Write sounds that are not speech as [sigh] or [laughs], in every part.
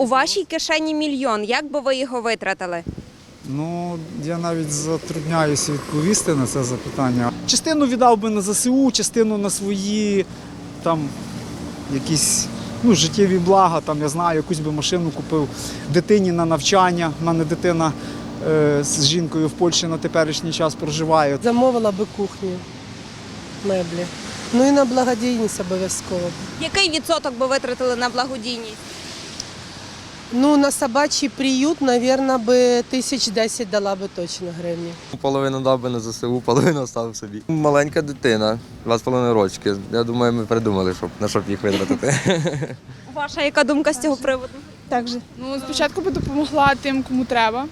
У вашій кишені мільйон. Як би ви його витратили? Ну, я навіть затрудняюся відповісти на це запитання. Частину віддав би на ЗСУ, частину на свої там якісь ну, життєві блага, там, я знаю, якусь би машину купив дитині на навчання. У мене дитина е, з жінкою в Польщі на теперішній час проживає. Замовила би кухню, меблі. Ну і на благодійність обов'язково. Який відсоток би витратили на благодійність? Ну, на собачий приют, мабуть, би тисяч десять дала би точно гривні. Половину дав би на ЗСУ, половину оставив собі. Маленька дитина, два з половиною рочки. Я думаю, ми придумали, щоб, на що їх витратити. [laughs] Ваша яка думка з цього приводу? Так же. Ну, спочатку би допомогла тим, кому треба.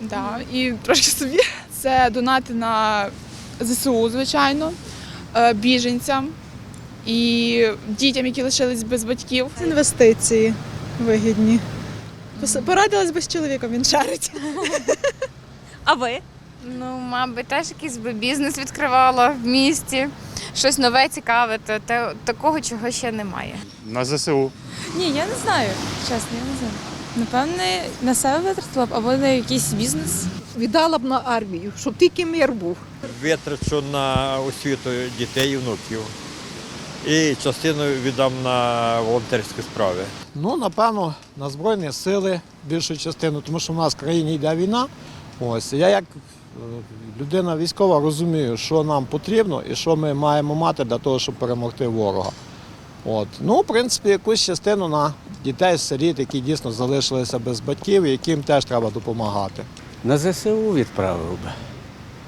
Да. І трошки собі. Це донати на ЗСУ, звичайно, е, біженцям і дітям, які лишились без батьків. Інвестиції вигідні. Порадилась би з чоловіком, він шарить. [laughs] А ви? Ну, мабуть, теж якийсь би бізнес відкривала в місті, щось нове, цікаве, то, те- такого чого ще немає. На ЗСУ. Ні, я не знаю. Чесно, я не знаю. Напевне, на себе витратила б або на якийсь бізнес. Віддала б на армію, щоб тільки мир був. витрачу на освіту дітей і внуків. І частину віддам на волонтерські справи. Ну, напевно, на Збройні сили більшу частину, тому що в нас в країні йде війна. Ось я як е, людина військова розумію, що нам потрібно і що ми маємо мати для того, щоб перемогти ворога. От. Ну, в принципі, якусь частину на дітей, сиріт, які дійсно залишилися без батьків, яким теж треба допомагати. На ЗСУ відправив би.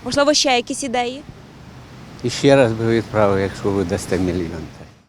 Можливо, ще якісь ідеї? І ще раз би відправив, якщо ви дасте мільйон.